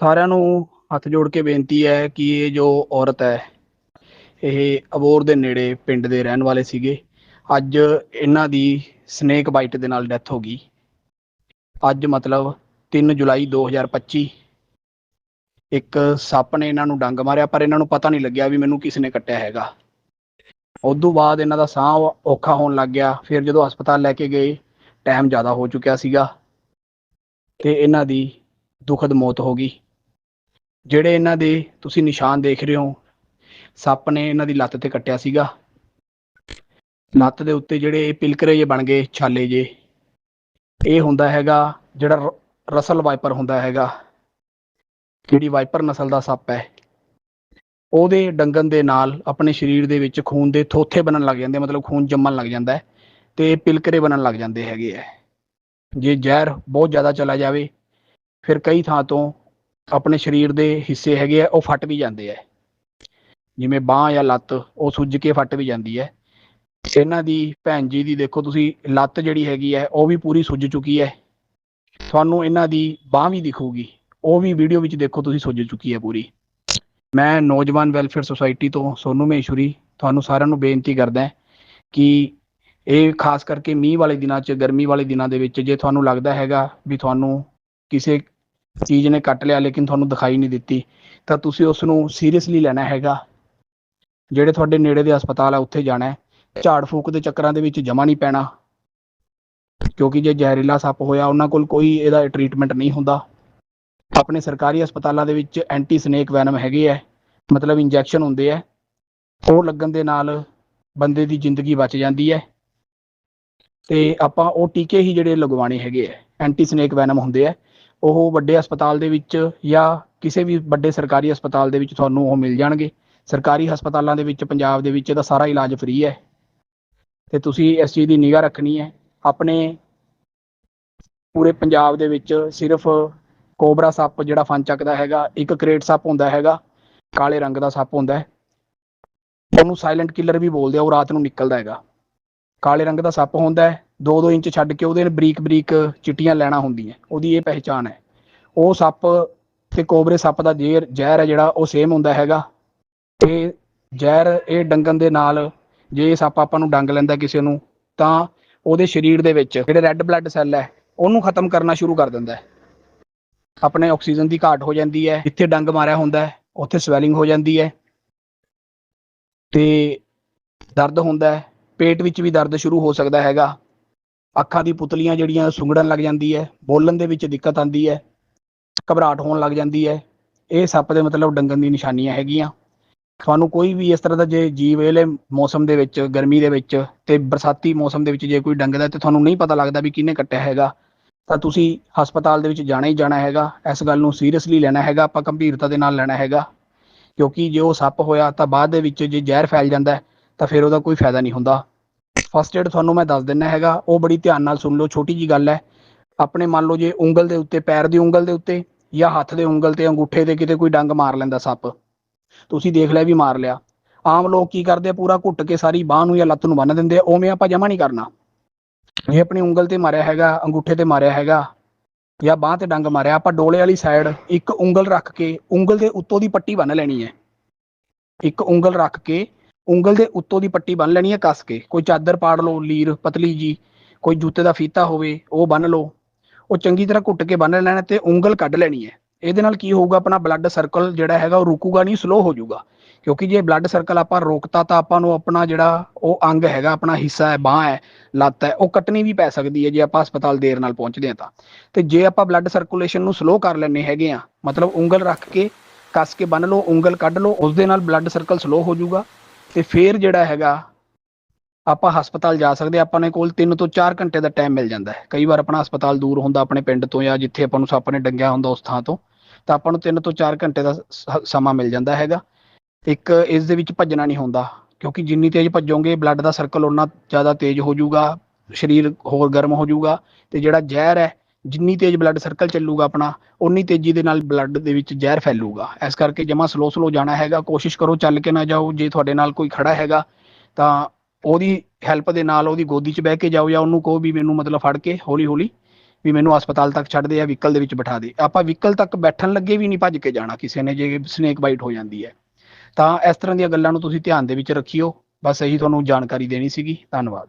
ਸਾਰਿਆਂ ਨੂੰ ਹੱਥ ਜੋੜ ਕੇ ਬੇਨਤੀ ਹੈ ਕਿ ਇਹ ਜੋ ਔਰਤ ਹੈ, ਇਹ ਅਬੋਰ ਦੇ ਨੇੜੇ ਪਿੰਡ ਦੇ ਰਹਿਣ ਵਾਲੇ ਸੀਗੇ। ਅੱਜ ਇਹਨਾਂ ਦੀ ਸਨੇਕ ਬਾਈਟ ਦੇ ਨਾਲ ਡੈਥ ਹੋ ਗਈ। ਅੱਜ ਮਤਲਬ 3 ਜੁਲਾਈ 2025 ਇੱਕ ਸੱਪ ਨੇ ਇਹਨਾਂ ਨੂੰ ਡੰਗ ਮਾਰਿਆ, ਪਰ ਇਹਨਾਂ ਨੂੰ ਪਤਾ ਨਹੀਂ ਲੱਗਿਆ ਵੀ ਮੈਨੂੰ ਕਿਸ ਨੇ ਕੱਟਿਆ ਹੈਗਾ। ਉਦੋਂ ਬਾਅਦ ਇਹਨਾਂ ਦਾ ਸਾਹ ਔਖਾ ਹੋਣ ਲੱਗ ਗਿਆ। ਫਿਰ ਜਦੋਂ ਹਸਪਤਾਲ ਲੈ ਕੇ ਗਏ ਟਾਈਮ ਜ਼ਿਆਦਾ ਹੋ ਚੁੱਕਿਆ ਸੀਗਾ ਤੇ ਇਹਨਾਂ ਦੀ ਦੁਖਦ ਮੌਤ ਹੋ ਗਈ। ਜਿਹੜੇ ਇਹਨਾਂ ਦੇ ਤੁਸੀਂ ਨਿਸ਼ਾਨ ਦੇਖ ਰਹੇ ਹੋ, ਸੱਪ ਨੇ ਇਹਨਾਂ ਦੀ ਲੱਤ ਤੇ ਕੱਟਿਆ ਸੀਗਾ। ਲੱਤ ਦੇ ਉੱਤੇ ਜਿਹੜੇ ਇਹ ਪਿਲਕਰੇ ਜੇ ਬਣ ਗਏ, ਛਾਲੇ ਜੇ ਇਹ ਹੁੰਦਾ ਹੈਗਾ ਜਿਹੜਾ ਰ- ਰਸਲ ਵਾਈਪਰ ਹੁੰਦਾ ਹੈਗਾ। ਜਿਹੜੀ ਵਾਈਪਰ ਨਸਲ ਦਾ ਸੱਪ ਹੈ। ਉਹਦੇ ਡੰਗਣ ਦੇ ਨਾਲ ਆਪਣੇ ਸਰੀਰ ਦੇ ਵਿੱਚ ਖੂਨ ਦੇ ਥੋਥੇ ਬਣਨ ਲੱਗ ਜਾਂਦੇ, ਮਤਲਬ ਖੂਨ ਜੰਮਣ ਲੱਗ ਜਾਂਦਾ ਹੈ ਤੇ ਪਿਲਕਰੇ ਬਣਨ ਲੱਗ ਜਾਂਦੇ ਹੈਗੇ ਹੈ। ਜੇ ਜ਼ਹਿਰ ਬਹੁਤ ਜ਼ਿਆਦਾ ਚਲਾ ਜਾਵੇ, ਫਿਰ ਕਈ ਥਾਂ ਤੋਂ ਆਪਣੇ ਸਰੀਰ ਦੇ ਹਿੱਸੇ ਹੈਗੇ ਆ, ਉਹ ਫਟ ਵੀ ਜਾਂਦੇ ਆ। ਜਿਵੇਂ ਬਾਹ ਜਾਂ ਲੱਤ, ਉਹ ਸੁੱਜ ਕੇ ਫਟ ਵੀ ਜਾਂਦੀ ਹੈ ਇਹਨਾਂ ਦੀ ਭੈਣ ਜੀ ਦੀ ਦੇਖੋ ਤੁਸੀਂ, ਲੱਤ ਜਿਹੜੀ ਹੈਗੀ ਹੈ ਉਹ ਵੀ ਪੂਰੀ ਸੁੱਜ ਚੁੱਕੀ ਹੈ ਤੁਹਾਨੂੰ ਇਹਨਾਂ ਦੀ ਬਾਹ ਵੀ ਦਿਖੂਗੀ। ਉਹ ਵੀ ਵੀਡੀਓ ਵਿੱਚ ਦੇਖੋ ਤੁਸੀਂ ਸੁੱਜ ਚੁੱਕੀ ਹੈ ਪੂਰੀ। ਮੈਂ ਨੌਜਵਾਨ ਵੈਲਫੇਅਰ ਸੁਸਾਇਟੀ ਤੋਂ ਸੋਨੂ ਮਹੇਸ਼ੂਰੀ, ਤੁਹਾਨੂੰ ਸਾਰਿਆਂ ਨੂੰ ਬੇਨਤੀ ਕਰਦਾ ਕਿ ਇਹ ਖਾਸ ਕਰਕੇ ਮੀਂਹ ਵਾਲੇ ਦਿਨਾਂ 'ਚ, ਗਰਮੀ ਵਾਲੇ ਦਿਨਾਂ ਦੇ ਵਿੱਚ ਜੇ ਤੁਹਾਨੂੰ ਲੱਗਦਾ ਹੈਗਾ ਵੀ ਤੁਹਾਨੂੰ ਕਿਸੇ ਚੀਜ਼ ਨੇ ਕੱਟ ਲਿਆ ਲੇਕਿਨ ਤੁਹਾਨੂੰ ਦਿਖਾਈ ਨਹੀਂ ਦਿੱਤੀ, ਤਾਂ ਤੁਸੀਂ ਉਸ ਨੂੰ ਸੀਰੀਅਸਲੀ ਲੈਣਾ ਹੈਗਾ। ਜਿਹੜੇ ਤੁਹਾਡੇ ਨੇੜੇ ਦੇ ਹਸਪਤਾਲ ਆ, ਉੱਥੇ ਜਾਣਾ ਹੈ। ਝਾੜ ਫੂਕ ਦੇ ਚੱਕਰਾਂ ਦੇ ਵਿੱਚ ਜਮਾ ਨਹੀਂ ਪੈਣਾ। ਕਿਉਂਕਿ ਜੇ ਜ਼ਹਿਰੀਲਾ ਸੱਪ ਹੋਇਆ, ਉਹਨਾਂ ਕੋਲ ਕੋਈ ਇਹਦਾ ਟ੍ਰੀਟਮੈਂਟ ਨਹੀਂ ਹੁੰਦਾ। ਆਪਣੇ ਸਰਕਾਰੀ ਹਸਪਤਾਲਾਂ ਦੇ ਵਿੱਚ ਐਂਟੀ ਸਨੇਕ ਵੈਨਮ ਹੈਗੇ ਆ ਮਤਲਬ ਇੰਜੈਕਸ਼ਨ ਹੁੰਦੇ ਆ ਉਹ ਲੱਗਣ ਦੇ ਨਾਲ ਬੰਦੇ ਦੀ ਜ਼ਿੰਦਗੀ ਬਚ ਜਾਂਦੀ ਹੈ। ਤੇ ਆਪਾਂ ਉਹ ਟੀਕੇ ਹੀ ਜਿਹੜੇ ਲਗਵਾਣੇ ਹੈਗੇ ਆ ਐਂਟੀ ਸਨੇਕ ਵੈਨਮ ਹੁੰਦੇ ਆ ਉਹ ਵੱਡੇ ਹਸਪਤਾਲ ਦੇ ਵਿੱਚ ਜਾਂ ਕਿਸੇ ਵੀ ਵੱਡੇ ਸਰਕਾਰੀ ਹਸਪਤਾਲ ਦੇ ਵਿੱਚ ਤੁਹਾਨੂੰ ਉਹ ਮਿਲ ਜਾਣਗੇ। ਸਰਕਾਰੀ ਹਸਪਤਾਲਾਂ ਦੇ ਵਿੱਚ ਪੰਜਾਬ ਦੇ ਵਿੱਚ ਇਹਦਾ ਸਾਰਾ ਇਲਾਜ ਫ੍ਰੀ ਹੈ। ਤੇ ਤੁਸੀਂ ਇਸ ਚੀਜ਼ ਦੀ ਨਿਗਾਹ ਰੱਖਣੀ ਹੈ। ਆਪਣੇ ਪੂਰੇ ਪੰਜਾਬ ਦੇ ਵਿੱਚ ਸਿਰਫ ਕੋਬਰਾ ਸੱਪ ਜਿਹੜਾ ਫਨ ਚੱਕਦਾ ਹੈਗਾ, ਇੱਕ ਕਰੇਟ ਸੱਪ ਹੁੰਦਾ ਹੈਗਾ, ਕਾਲੇ ਰੰਗ ਦਾ ਸੱਪ ਹੁੰਦਾ ਹੈ। ਉਹਨੂੰ ਸਾਇਲੈਂਟ ਕਿਲਰ ਵੀ ਬੋਲਦੇ ਆ, ਉਹ ਰਾਤ ਨੂੰ ਨਿਕਲਦਾ ਹੈਗਾ। ਕਾਲੇ ਰੰਗ ਦਾ ਸੱਪ ਹੁੰਦਾ ਹੈ। 2-2 ਇੰਚ ਛੱਡ ਕੇ ਉਹਦੇ ਬਰੀਕ ਬਰੀਕ ਚਿੱਟੀਆਂ ਲੈਣਾ ਹੁੰਦੀਆਂ। ਉਹਦੀ ਇਹ ਪਹਿਚਾਣ ਹੈ। ਉਹ ਸੱਪ ਤੇ ਕੋਬਰੇ ਸੱਪ ਦਾ ਜ਼ਹਿਰ ਜ਼ਹਿਰ ਹੈ ਜਿਹੜਾ, ਉਹ ਸੇਮ ਹੁੰਦਾ ਹੈਗਾ। ਇਹ ਜ਼ਹਿਰ ਇਹ ਡੰਗਣ ਦੇ ਨਾਲ ਜੇ ਇਹ ਸੱਪ ਆਪਾਂ ਨੂੰ ਡੰਗ ਲੈਂਦਾ ਕਿਸੇ ਨੂੰ, ਤਾਂ ਉਹਦੇ ਸਰੀਰ ਦੇ ਵਿੱਚ ਜਿਹੜੇ ਰੈੱਡ ਬਲੱਡ ਸੈੱਲ ਹੈ, ਉਹਨੂੰ ਖਤਮ ਕਰਨਾ ਸ਼ੁਰੂ ਕਰ ਦਿੰਦਾ ਹੈ। ਆਪਣੇ ਆਕਸੀਜਨ ਦੀ ਘਾਟ ਹੋ ਜਾਂਦੀ ਹੈ, ਜਿੱਥੇ ਡੰਗ ਮਾਰਿਆ ਹੁੰਦਾ ਹੈ, ਉੱਥੇ ਸਵੈਲਿੰਗ ਹੋ ਜਾਂਦੀ ਹੈ। ਤੇ ਦਰਦ ਹੁੰਦਾ ਹੈ। ਪੇਟ ਵਿੱਚ ਵੀ ਦਰਦ ਸ਼ੁਰੂ ਹੋ ਸਕਦਾ ਹੈਗਾ। ਅੱਖਾਂ ਦੀ ਪੁਤਲੀਆਂ ਜਿਹੜੀਆਂ ਸੁੰਗੜਨ ਲੱਗ ਜਾਂਦੀ ਹੈ, ਬੋਲਣ ਦੇ ਵਿੱਚ ਦਿੱਕਤ ਆਉਂਦੀ ਹੈ, ਘਬਰਾਹਟ ਹੋਣ ਲੱਗ ਜਾਂਦੀ ਹੈ, ਇਹ ਸੱਪ ਦੇ ਮਤਲਬ ਡੰਗਣ ਦੀ ਨਿਸ਼ਾਨੀਆਂ ਹੈਗੀਆਂ। ਤੁਹਾਨੂੰ ਕੋਈ ਵੀ ਇਸ ਤਰ੍ਹਾਂ ਦਾ ਜੇ ਜੀਵ ਇਹਲੇ ਮੌਸਮ ਦੇ ਵਿੱਚ, ਗਰਮੀ ਦੇ ਵਿੱਚ ਤੇ ਬਰਸਾਤੀ ਮੌਸਮ ਦੇ ਵਿੱਚ ਜੇ ਕੋਈ ਡੰਗਦਾ ਤੇ ਤੁਹਾਨੂੰ ਨਹੀਂ ਪਤਾ ਲੱਗਦਾ ਵੀ ਕਿਹਨੇ ਕੱਟਿਆ ਹੈਗਾ, ਤਾਂ ਤੁਸੀਂ ਹਸਪਤਾਲ ਦੇ ਵਿੱਚ ਜਾਣਾ ਹੀ ਜਾਣਾ ਹੈਗਾ, ਇਸ ਗੱਲ ਨੂੰ ਸੀਰੀਅਸਲੀ ਲੈਣਾ ਹੈਗਾ, ਆਪਾਂ ਗੰਭੀਰਤਾ ਦੇ ਨਾਲ ਲੈਣਾ ਹੈਗਾ। ਕਿਉਂਕਿ ਜੇ ਉਹ ਸੱਪ ਹੋਇਆ ਤਾਂ ਬਾਅਦ ਦੇ ਵਿੱਚ ਜੇ ਜ਼ਹਿਰ ਫੈਲ ਜਾਂਦਾ ਤਾਂ ਫਿਰ ਉਹਦਾ ਕੋਈ ਫਾਇਦਾ ਨਹੀਂ ਹੁੰਦਾ। ਫਸਟ ਏਡ ਤੁਹਾਨੂੰ ਮੈਂ ਦੱਸ ਦਿੰਨਾ ਹੈਗਾ, ਉਹ ਬੜੀ ਧਿਆਨ ਨਾਲ ਸੁਣ ਲਓ, ਛੋਟੀ ਜੀ ਗੱਲ ਹੈ। ਆਪਣੇ ਮੰਨ ਲਓ ਜੇ ਉਂਗਲ ਦੇ ਉੱਤੇ, ਪੈਰ ਦੀ ਉਂਗਲ ਦੇ ਉੱਤੇ ਜਾਂ ਹੱਥ ਦੇ ਉਂਗਲ ਤੇ ਅੰਗੂਠੇ ਤੇ ਕਿਤੇ ਕੋਈ ਡੰਗ ਮਾਰ ਲੈਂਦਾ ਸੱਪ, ਤੁਸੀਂ ਦੇਖ ਲਿਆ ਵੀ ਮਾਰ ਲਿਆ। ਆਮ ਲੋਕ ਕੀ ਕਰਦੇ ਆ, ਪੂਰਾ ਘੁੱਟ ਕੇ ਸਾਰੀ ਬਾਹ ਨੂੰ ਜਾਂ ਲੱਤ ਨੂੰ ਬੰਨ ਦਿੰਦੇ ਆ, ਉਵੇਂ ਆਪਾਂ ਜਮਾ ਨਹੀਂ ਕਰਨਾ। ਜੇ ਆਪਣੀ ਉਂਗਲ ਤੇ ਮਾਰਿਆ ਹੈਗਾ, ਅੰਗੂਠੇ ਤੇ ਮਾਰਿਆ ਹੈਗਾ ਜਾਂ ਬਾਹ ਤੇ ਡੰਗ ਮਾਰਿਆ, ਆਪਾਂ ਡੋਲੇ ਵਾਲੀ ਸਾਈਡ ਇੱਕ ਉਂਗਲ ਰੱਖ ਕੇ, ਉਂਗਲ ਦੇ ਉੱਤੋਂ ਦੀ ਪੱਟੀ ਬੰਨ ਲੈਣੀ ਹੈ। ਇੱਕ ਉਂਗਲ ਰੱਖ ਕੇ ਉਂਗਲ ਦੇ ਉੱਤੋਂ ਦੀ ਪੱਟੀ ਬੰਨ ਲੈਣੀ ਹੈ ਕੱਸ ਕੇ। ਕੋਈ ਚਾਦਰ ਪਾੜ ਲਓ, ਲੀਰ, ਪਤਲੀ ਜੀ, ਕੋਈ ਜੂਤੇ ਦਾ ਫੀਤਾ ਹੋਵੇ, ਉਹ ਬੰਨ ਲਓ। ਉਹ ਚੰਗੀ ਤਰ੍ਹਾਂ ਘੁੱਟ ਕੇ ਬੰਨ ਲੈਣਾ ਤੇ ਉਂਗਲ ਕੱਢ ਲੈਣੀ ਹੈ। ਇਹਦੇ ਨਾਲ ਕੀ ਹੋਊਗਾ, ਆਪਣਾ ਬਲੱਡ ਸਰਕਲ ਜਿਹੜਾ ਹੈਗਾ ਉਹ ਰੁਕੂਗਾ ਨਹੀਂ ਸਲੋ ਹੋ ਜਾਊਗਾ। ਕਿਉਂਕਿ ਜੇ ਬਲੱਡ ਸਰਕਲ ਆਪਾਂ ਰੋਕਤਾ ਤਾਂ ਆਪਾਂ ਨੂੰ ਆਪਣਾ ਜਿਹੜਾ ਉਹ ਅੰਗ ਹੈਗਾ, ਆਪਣਾ ਹਿੱਸਾ ਹੈ, ਬਾਹ ਹੈ, ਲੱਤ ਹੈ, ਉਹ ਕੱਟਣੀ ਵੀ ਪੈ ਸਕਦੀ ਹੈ ਜੇ ਆਪਾਂ ਹਸਪਤਾਲ ਦੇਰ ਨਾਲ ਪਹੁੰਚਦੇ ਹਾਂ ਤਾਂ। ਤੇ ਜੇ ਆਪਾਂ ਬਲੱਡ ਸਰਕੂਲੇਸ਼ਨ ਨੂੰ ਸਲੋ ਕਰ ਲੈਣੇ ਹੈਗੇ ਆ ਮਤਲਬ ਉਂਗਲ ਰੱਖ ਕੇ ਕੱਸ ਕੇ ਬੰਨ ਲਓ, ਉਂਗਲ ਕੱਢ ਲਓ ਉਸ ਦੇ ਨਾਲ ਬਲੱਡ ਸਰਕਲ ਸਲੋ ਹੋ ਜਾਊਗਾ। ਤੇ ਫਿਰ ਜਿਹੜਾ ਹੈਗਾ, ਆਪਾਂ ਹਸਪਤਾਲ ਜਾ ਸਕਦੇ ਆਪਾਂ ਨੇ ਕੋਲ 3 ਤੋਂ 4 ਘੰਟੇ ਦਾ ਟਾਈਮ ਮਿਲ ਜਾਂਦਾ ਹੈ। ਕਈ ਵਾਰ ਆਪਣਾ ਹਸਪਤਾਲ ਦੂਰ ਹੁੰਦਾ ਆਪਣੇ ਪਿੰਡ ਤੋਂ ਜਾਂ ਜਿੱਥੇ ਆਪਾਂ ਨੂੰ ਸੱਪ ਨੇ ਡੰਗਿਆ ਹੁੰਦਾ ਉਸ ਥਾਂ ਤੋਂ, ਤਾਂ ਆਪਾਂ ਨੂੰ 3 ਤੋਂ 4 ਘੰਟੇ ਦਾ ਸ- ਸਮਾਂ ਮਿਲ ਜਾਂਦਾ ਹੈਗਾ। ਇੱਕ ਇਸ ਦੇ ਵਿੱਚ ਭੱਜਣਾ ਨਹੀਂ ਹੁੰਦਾ, ਕਿਉਂਕਿ ਜਿੰਨੀ ਤੇਜ਼ ਭੱਜੋਗੇ ਬਲੱਡ ਦਾ ਸਰਕਲ ਉਨਾ ਜ਼ਿਆਦਾ ਤੇਜ਼ ਹੋ ਜਾਊਗਾ, ਸਰੀਰ ਹੋਰ ਗਰਮ ਹੋ ਜਾਊਗਾ ਤੇ ਜਿਹੜਾ ਜ਼ਹਿਰ ਹੈ ਜਿੰਨੀ ਤੇਜ਼ ਬਲੱਡ ਸਰਕਲ ਚੱਲੂਗਾ ਆਪਣਾ ਉਨੀ ਤੇਜ਼ੀ ਦੇ ਨਾਲ ਬਲੱਡ ਦੇ ਵਿੱਚ ਜ਼ਹਿਰ ਫੈਲੂਗਾ। ਇਸ ਕਰਕੇ ਜਮਾ ਸਲੋ ਸਲੋ ਜਾਣਾ ਹੈਗਾ, ਕੋਸ਼ਿਸ਼ ਕਰੋ ਚੱਲ ਕੇ ਨਾ ਜਾਓ, ਜੇ ਤੁਹਾਡੇ ਨਾਲ ਕੋਈ ਖੜਾ ਹੈਗਾ, ਤਾਂ ਉਹਦੀ ਹੈਲਪ ਦੇ ਨਾਲ ਉਹਦੀ ਗੋਦੀ 'ਚ ਬਹਿ ਕੇ ਜਾਓ ਜਾਂ ਉਹਨੂੰ ਕਹੋ ਵੀ ਮੈਨੂੰ ਮਤਲਬ ਫੜ ਕੇ ਹੌਲੀ ਹੌਲੀ ਵੀ ਮੈਨੂੰ ਹਸਪਤਾਲ ਤੱਕ ਛੱਡ ਦੇ ਜਾਂ ਵਹੀਕਲ ਦੇ ਵਿੱਚ ਬਿਠਾ ਦੇ। ਆਪਾਂ ਵਹੀਕਲ ਤੱਕ ਬੈਠਣ ਲੱਗੇ ਵੀ ਨਹੀਂ, ਭੱਜ ਕੇ ਜਾਣਾ ਕਿਸੇ ਨੇ, ਜੇ ਸਨੇਕ ਬਾਈਟ ਹੋ ਜਾਂਦੀ ਹੈ। ਤਾਂ ਇਸ ਤਰ੍ਹਾਂ ਦੀਆਂ ਗੱਲਾਂ ਨੂੰ ਤੁਸੀਂ ਧਿਆਨ ਦੇ ਵਿੱਚ ਰੱਖਿਓ। ਬਸ ਇਹੀ ਤੁਹਾਨੂੰ ਜਾਣਕਾਰੀ ਦੇਣੀ ਸੀਗੀ। ਧੰਨਵਾਦ।